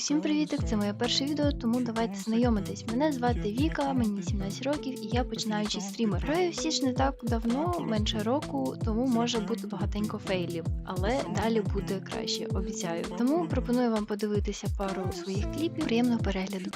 Усім привітик! Це моє перше відео, тому давайте знайомитись. Мене звати Віка, мені 17 років і я починаючий стрімер. Граю в Січ не так давно, менше року, тому може бути багатенько фейлів, але далі буде краще, обіцяю. Тому пропоную вам подивитися пару своїх кліпів. Приємного перегляду.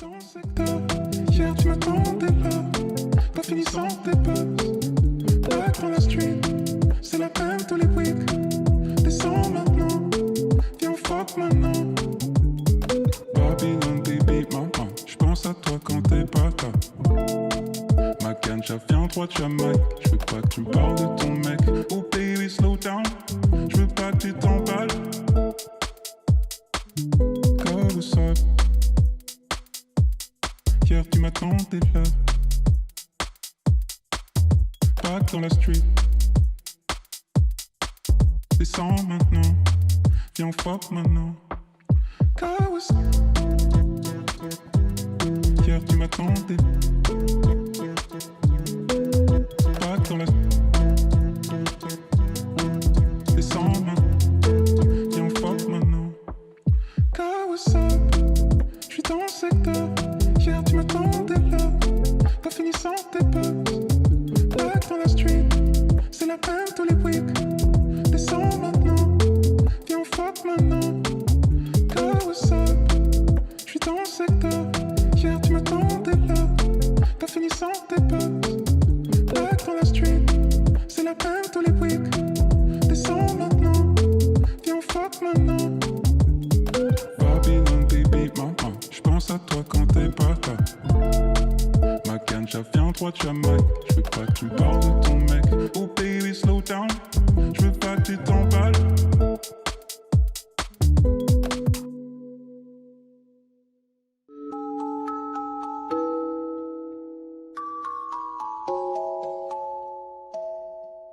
Ganja vient droit de Jamaïque, j'veux pas que tu parles de ton mec. Oh baby, slow down, j'veux pas que tu t'emballes. What's up? Hier tu m'attendais là Back dans la street. Descends maintenant. Viens fuck maintenant. Go what's Hier tu m'attendais tes dans la street, c'est la même tous les weeks. Descends maintenant, viens on fuck maintenant. Go what's up, j'suis dans le secteur. Ma ganja vient droit de Jamaïque, j'veux pas que tu me parles de ton